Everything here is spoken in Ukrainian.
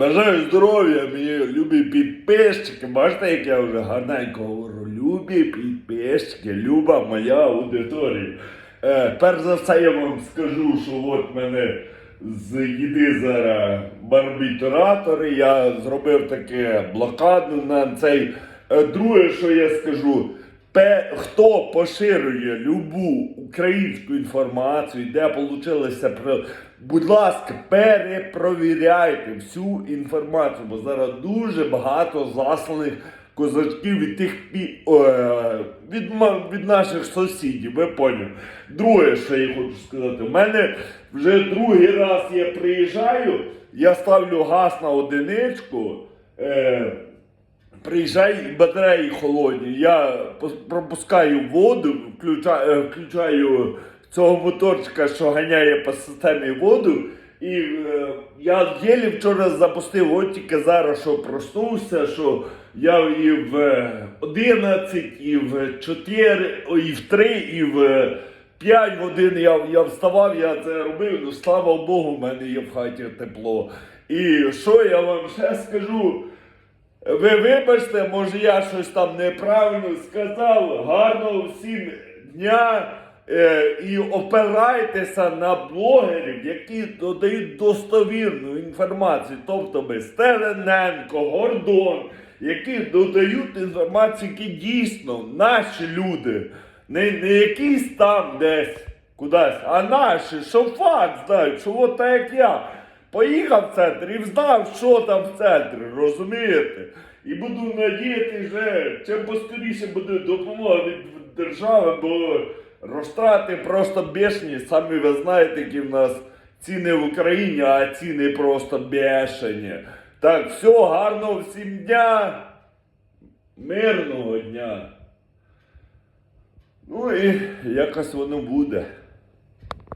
Бажаю здоров'я, мої любі підписчики. Бачите, як я вже гарненько говорю. Любі підписчики, люба моя аудиторія. Е, перш за все я вам скажу, що от мене з їди зараз барбітуратори. Я зробив таке блокаду на цей. Е, друге, що я скажу. Хто поширює любу українську інформацію, де получилося про. Будь ласка, перепровіряйте всю інформацію, бо зараз дуже багато засланих козачків від тих пі- е, від, від наших сусідів, ви поняли. Друге, що я хочу сказати, в мене вже другий раз я приїжджаю, я ставлю газ на одиничку. Е, Приїжджай батареї холодні. Я пропускаю воду, включаю, е, включаю цього моторчика, що ганяє по системі воду. І е, я єлі вчора запустив, от тільки зараз, що проснувся, що я і в е, 11, і в 4, і в 3, і в е, 5 годин я, я вставав, я це робив. Ну слава Богу, в мене є в хаті тепло. І що я вам ще скажу? Ви вибачте, може я щось там неправильно сказав. Гарного всім дня е, і опирайтеся на блогерів, які додають достовірну інформацію, тобто Стелененко, Гордон, які додають інформацію, які дійсно наші люди, не, не якісь там десь кудись, а наші, що факт знають, що от так як я. Поїхав в центр і знав, що там в центрі, розумієте? І буду надіяти, що чим поскоріше буде допомога від держави, бо розтрати просто бешені. Самі ви знаєте, які в нас ціни в Україні, а ціни просто бешені. Так, все, гарного всім дня, мирного дня. Ну і якось воно буде.